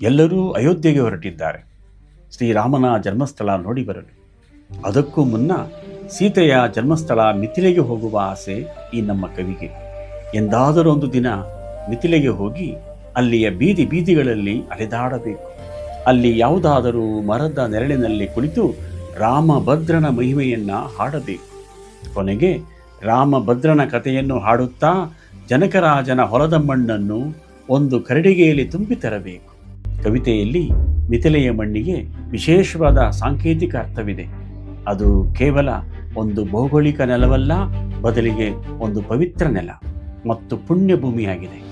ಎಲ್ಲರೂ ಅಯೋಧ್ಯೆಗೆ ಹೊರಟಿದ್ದಾರೆ. ಶ್ರೀರಾಮನ ಜನ್ಮಸ್ಥಳ ನೋಡಿ ಬರಲು. ಅದಕ್ಕೂ ಮುನ್ನ ಸೀತೆಯ ಜನ್ಮಸ್ಥಳ ಮಿಥಿಲೆಗೆ ಹೋಗುವ ಆಸೆ ಈ ನಮ್ಮ ಕವಿಗೆ. ಎಂದಾದರೂ ಒಂದು ದಿನ ಮಿಥಿಲೆಗೆ ಹೋಗಿ ಅಲ್ಲಿಯ ಬೀದಿ ಬೀದಿಗಳಲ್ಲಿ ಅಲೆದಾಡಬೇಕು. ಅಲ್ಲಿ ಯಾವುದಾದರೂ ಮರದ ನೆರಳಿನಲ್ಲಿ ಕುಳಿತು ರಾಮಭದ್ರನ ಮಹಿಮೆಯನ್ನು ಹಾಡಬೇಕು. ಕೊನೆಗೆ ರಾಮಭದ್ರನ ಕಥೆಯನ್ನು ಹಾಡುತ್ತಾ ಜನಕರಾಜನ ಹೊಲದ ಮಣ್ಣನ್ನು ಒಂದು ಕರಡಿಗೆಯಲ್ಲಿ ತುಂಬಿ ತರಬೇಕು. ಕವಿತೆಯಲ್ಲಿ ಮಿಥಿಲೆಯ ಮಣ್ಣಿಗೆ ವಿಶೇಷವಾದ ಸಾಂಕೇತಿಕ ಅರ್ಥವಿದೆ. ಅದು ಕೇವಲ ಒಂದು ಭೌಗೋಳಿಕ ನೆಲವಲ್ಲ, ಬದಲಿಗೆ ಒಂದು ಪವಿತ್ರ ನೆಲ ಮತ್ತು ಪುಣ್ಯಭೂಮಿಯಾಗಿದೆ.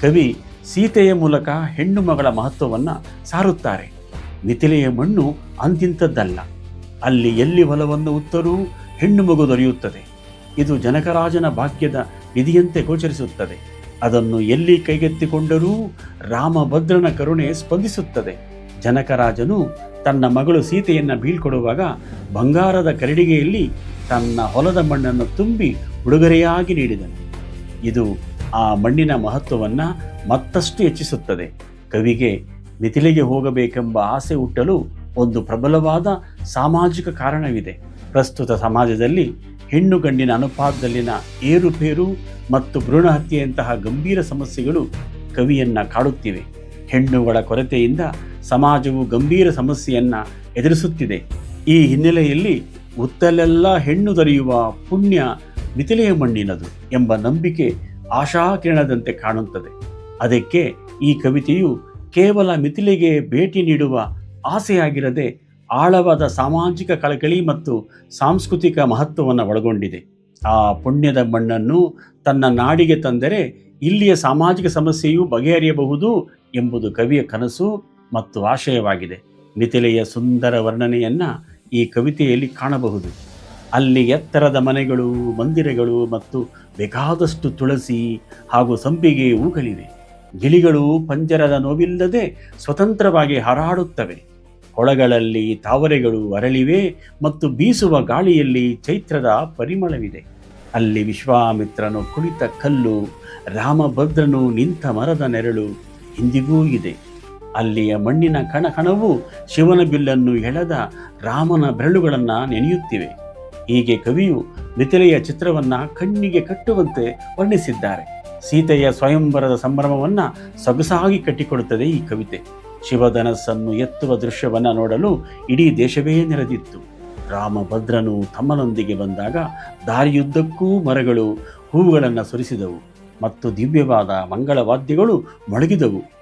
ಕವಿ ಸೀತೆಯ ಮೂಲಕ ಹೆಣ್ಣು ಮಗಳ ಮಹತ್ವವನ್ನು ಸಾರುತ್ತಾರೆ. ಮಿಥಿಲೆಯ ಮಣ್ಣು ಅಂತಿಂಥದ್ದಲ್ಲ. ಅಲ್ಲಿ ಎಲ್ಲಿ ಹೊಲವನ್ನು ಉತ್ತರೂ ಹೆಣ್ಣು ಮಗು ದೊರೆಯುತ್ತದೆ. ಇದು ಜನಕರಾಜನ ಭಾಗ್ಯದ ವಿಧಿಯಂತೆ ಗೋಚರಿಸುತ್ತದೆ. ಅದನ್ನು ಎಲ್ಲಿ ಕೈಗೆತ್ತಿಕೊಂಡರೂ ರಾಮಭದ್ರನ ಕರುಣೆ ಸ್ಪಂದಿಸುತ್ತದೆ. ಜನಕರಾಜನು ತನ್ನ ಮಗಳು ಸೀತೆಯನ್ನು ಬೀಳ್ಕೊಡುವಾಗ ಬಂಗಾರದ ಕರಡಿಗೆಯಲ್ಲಿ ತನ್ನ ಹೊಲದ ಮಣ್ಣನ್ನು ತುಂಬಿ ಉಡುಗೊರೆಯಾಗಿ ನೀಡಿದನು. ಇದು ಆ ಮಣ್ಣಿನ ಮಹತ್ವವನ್ನು ಮತ್ತಷ್ಟು ಹೆಚ್ಚಿಸುತ್ತದೆ. ಕವಿಗೆ ಮಿಥಿಲೆಗೆ ಹೋಗಬೇಕೆಂಬ ಆಸೆ ಹುಟ್ಟಲು ಒಂದು ಪ್ರಬಲವಾದ ಸಾಮಾಜಿಕ ಕಾರಣವಿದೆ. ಪ್ರಸ್ತುತ ಸಮಾಜದಲ್ಲಿ ಹೆಣ್ಣು ಗಂಡಿನ ಅನುಪಾತದಲ್ಲಿನ ಏರುಪೇರು ಮತ್ತು ಭ್ರೂಣ ಹತ್ಯೆಯಂತಹ ಗಂಭೀರ ಸಮಸ್ಯೆಗಳು ಕವಿಯನ್ನ ಕಾಡುತ್ತಿವೆ. ಹೆಣ್ಣುಗಳ ಕೊರತೆಯಿಂದ ಸಮಾಜವು ಗಂಭೀರ ಸಮಸ್ಯೆಯನ್ನ ಎದುರಿಸುತ್ತಿದೆ. ಈ ಹಿನ್ನೆಲೆಯಲ್ಲಿ ಉತ್ತಲೆಲ್ಲ ಹೆಣ್ಣು ದೊರೆಯುವ ಪುಣ್ಯ ಮಿಥಿಲೆಯ ಮಣ್ಣಿನದು ಎಂಬ ನಂಬಿಕೆ ಆಶಾಕಿರಣದಂತೆ ಕಾಣುತ್ತದೆ. ಅದಕ್ಕೆ ಈ ಕವಿತೆಯು ಕೇವಲ ಮಿಥಿಲೆಗೆ ಭೇಟಿ ನೀಡುವ ಆಸೆಯಾಗಿರದೆ ಆಳವಾದ ಸಾಮಾಜಿಕ ಕಳಕಳಿ ಮತ್ತು ಸಾಂಸ್ಕೃತಿಕ ಮಹತ್ವವನ್ನು ಒಳಗೊಂಡಿದೆ. ಆ ಪುಣ್ಯದ ಮಣ್ಣನ್ನು ತನ್ನ ನಾಡಿಗೆ ತಂದರೆ ಇಲ್ಲಿಯ ಸಾಮಾಜಿಕ ಸಮಸ್ಯೆಯು ಬಗೆಹರಿಯಬಹುದು ಎಂಬುದು ಕವಿಯ ಕನಸು ಮತ್ತು ಆಶಯವಾಗಿದೆ. ಮಿಥಿಲೆಯ ಸುಂದರ ವರ್ಣನೆಯನ್ನು ಈ ಕವಿತೆಯಲ್ಲಿ ಕಾಣಬಹುದು. ಅಲ್ಲಿ ಎತ್ತರದ ಮನೆಗಳು, ಮಂದಿರಗಳು ಮತ್ತು ಬೇಕಾದಷ್ಟು ತುಳಸಿ ಹಾಗೂ ಸಂಪಿಗೆ ಹೂಗಳಿವೆ. ಗಿಳಿಗಳು ಪಂಜರದ ನೋವಿಲ್ಲದೆ ಸ್ವತಂತ್ರವಾಗಿ ಹಾರಾಡುತ್ತವೆ. ಹೊಳಗಳಲ್ಲಿ ತಾವರೆಗಳು ಅರಳಿವೆ ಮತ್ತು ಬೀಸುವ ಗಾಳಿಯಲ್ಲಿ ಚೈತ್ರದ ಪರಿಮಳವಿದೆ. ಅಲ್ಲಿ ವಿಶ್ವಾಮಿತ್ರನು ಕುಳಿತ ಕಲ್ಲು, ರಾಮಭದ್ರನು ನಿಂತ ಮರದ ನೆರಳು ಇಂದಿಗೂ ಇದೆ. ಅಲ್ಲಿಯ ಮಣ್ಣಿನ ಕಣಕಣವು ಶಿವನ ಬಿಲ್ಲನ್ನು ಎಳೆದ ರಾಮನ ಬೆರಳುಗಳನ್ನು ನೆನೆಯುತ್ತಿವೆ. ಹೀಗೆ ಕವಿಯು ಮಿಥಿಲೆಯ ಚಿತ್ರವನ್ನು ಕಣ್ಣಿಗೆ ಕಟ್ಟುವಂತೆ ವರ್ಣಿಸಿದ್ದಾರೆ. ಸೀತೆಯ ಸ್ವಯಂವರದ ಸಂಭ್ರಮವನ್ನು ಸೊಗಸಾಗಿ ಕಟ್ಟಿಕೊಡುತ್ತದೆ ಈ ಕವಿತೆ. ಶಿವಧನಸ್ಸನ್ನು ಎತ್ತುವ ದೃಶ್ಯವನ್ನು ನೋಡಲು ಇಡೀ ದೇಶವೇ ನೆರೆದಿತ್ತು. ರಾಮಭದ್ರನು ತಮ್ಮನೊಂದಿಗೆ ಬಂದಾಗ ದಾರಿಯುದ್ದಕ್ಕೂ ಮರಗಳು ಹೂವುಗಳನ್ನು ಸುರಿಸಿದವು ಮತ್ತು ದಿವ್ಯವಾದ ಮಂಗಳವಾದ್ಯಗಳು ಮೊಳಗಿದವು.